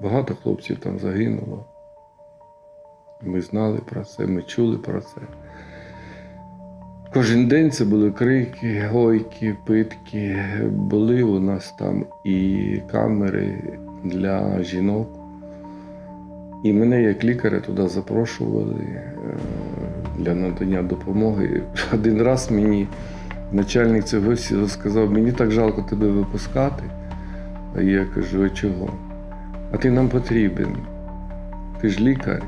Багато хлопців там загинуло. Ми знали про це, ми чули про це. Кожен день це були крики, гойки, питки. Були у нас там і камери для жінок. І мене як лікаря туди запрошували е, для надання допомоги. Один раз мені начальник цього СІЗО сказав, мені так жалко тебе випускати. А я кажу, а чого? А ти нам потрібен. Ти ж лікар.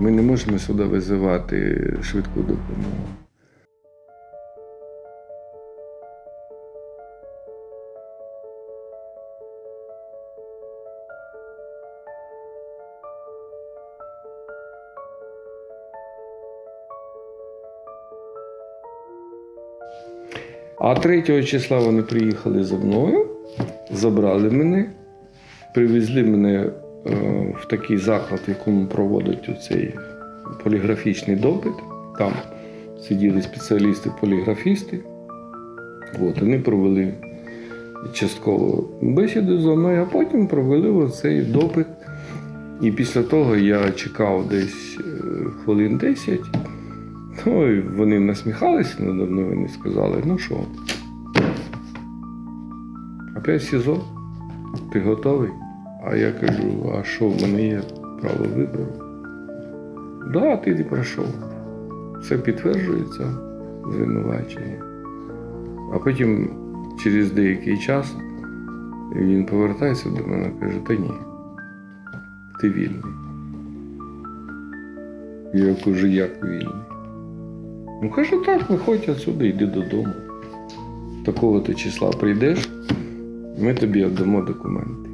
Ми не можемо сюди визивати швидку допомогу. А 3 числа вони приїхали за мною, забрали мене, привезли мене е, в такий заклад, в якому проводять цей поліграфічний допит. Там сиділи спеціалісти-поліграфісти. От, вони провели частково бесіду зі мною, а потім провели оцей допит. І після того я чекав десь е, хвилин 10. Ну, і вони насміхалися надо мною, вони сказали, ну що, опять СІЗО? Ти готовий? А я кажу, а що, в мене є право вибору? Да, ти не пройшов. Все підтверджується звинувачення. А потім через деякий час він повертається до мене і каже, та ні, ти вільний. Я кажу, як вільний? Ну каже, так, виходь отсюди, йди додому. Такого ти числа прийдеш, ми тобі віддамо документи.